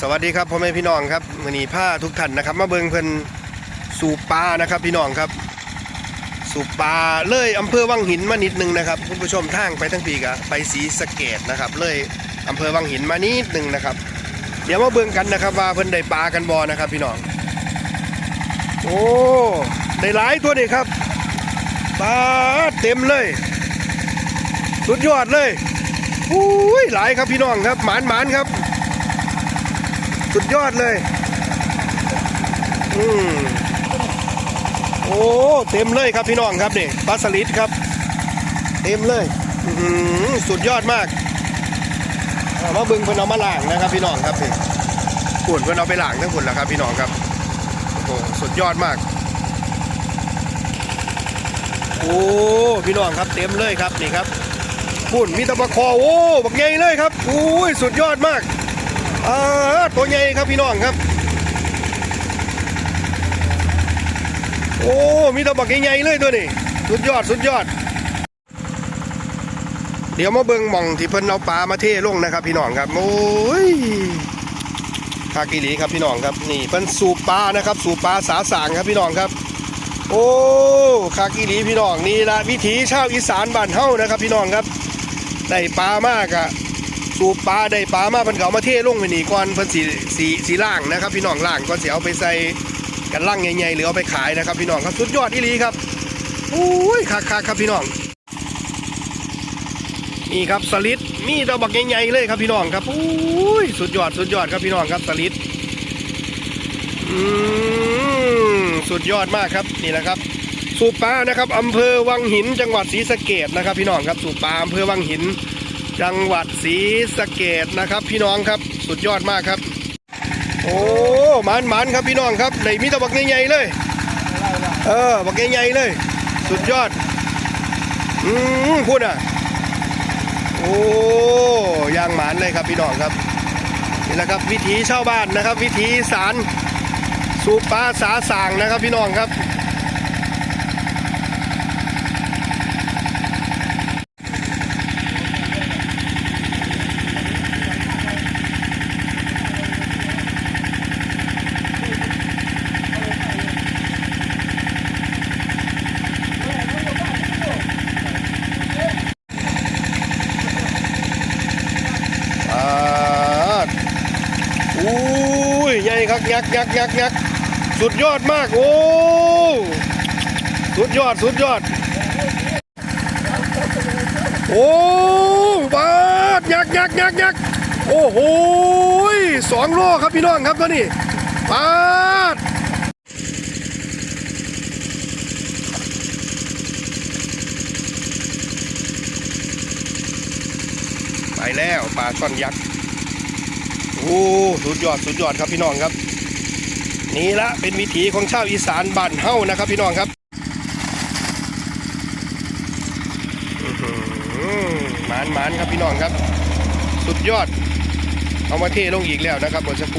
สวัสดีครับพ่อแม่พี่น้องครับวันนี้ผ้าทุกท่านนะครับ มาเบิงเพิ่นสูบปลานะครับ พี่น้องครับ สูบปลาเลยอำเภอวังหินมานิดนึงนะครับคุณผู้ชมทางไปทั้งปีกะไปสีสะเกดนะครับ เลยอำเภอวังหินมานิดนึงนะครับ เดี๋ยวมาเบิงกันนะครับ ว่าเพิ่นได้ปลากันบ่นะครับ พี่น้อง โอ้ได้หลายตัวนี่ครับปลาเต็มเลย สุดยอดเลยอุ้ยหลายครับพี่น้องครับหมานหมานครับ สุดยอดเลย อืมโอ้ เต็มเลยครับพี่น้องครับนี่ปลาสลิดครับ เต็มเลยอื้อหือสุดยอดมากเอามาเบึงเพิ่นเอามาล้างนะครับ พี่น้องครับนี่ขุนเพิ่นเอาไปล้างทั้งขุนแล้วครับ พี่น้องครับโอ้สุดยอดมาก โอ้พี่น้องครับเต็มเลยครับนี่ครับขุนมีตะบะคอโอ้บักใหญ่เลยครับโอ้ยสุดยอดมาก อ่าตัวใหญ่ครับพี่น้องครับ โอ้ มีตะบักใหญ่ๆเลยตัวนี้สุดยอดสุดยอด เดี๋ยวมาเบิ่งมองที่เพิ่นเอาปลามาเทลงนะครับ พี่น้องครับ โอ้ยคากิลีครับพี่น้องครับ นี่เพิ่นสูบปลานะครับ สูบปลาสาสางครับพี่น้องครับ โอ้คากิลีพี่น้องนี่ละวิถีชาวอีสานบ้านเฮานะครับ พี่น้องครับได้ปลามากอะ สูบปลาได้ปลามาเพิ่นก็เอามาเทลงไปนี่ก่อนเพิ่นสีสีสีล่างนะครับ พี่น้องล่างก่อนสิเอาไปใส่กันล่างใหญ่ๆหรือเอาไปขายนะครับ พี่น้องครับสุดยอดอีหลีครับอุ้ยคักๆครับพี่น้องนี่ครับสลิดมีดอกบักใหญ่ๆเลยครับพี่น้องครับอุ้ยสุดยอดสุดยอดครับพี่น้องครับสลิดอืมสุดยอดมากครับนี่แหละครับ สูบปลานะครับอำเภอวังหินจังหวัดศรีสะเกดนะครับ พี่น้องครับสูบปลาอำเภอวังหิน จังหวัดศรีสะเกดนะครับ พี่น้องครับสุดยอดมากครับ โอ้หมันหมันครับพี่น้องครับในมีตะบักใหญ่ๆเลย เออบักใหญ่ๆเลย สุดยอดอืมพูดอะ โอ้ยางหมานเลยครับพี่น้องครับนี่แหละครับวิถีชาวบ้านนะครับ วิถีอีสารสูบปลาสาสางนะครับพี่น้องครับ อ่าอุ้ยใหญ่ ครับยักยักยักยักสุดยอดมาก โอ้ สุดยอด สุดยอด โอ้บาดยักยักยักยักโอ้โหยสองโลครับพี่น้องครับตัวนี้บาดไปแล้วปลาช่อนยักษ์ โอ้สุดยอดสุดยอดครับพี่น้องครับ นี่ละเป็นวิถีของชาวอีสานบ้านเฮ้านะครับ พี่น้องครับหมานหมานครับพี่น้องครับ สุดยอด เอามาเทลงอีกแล้วนะครับบนสักครู่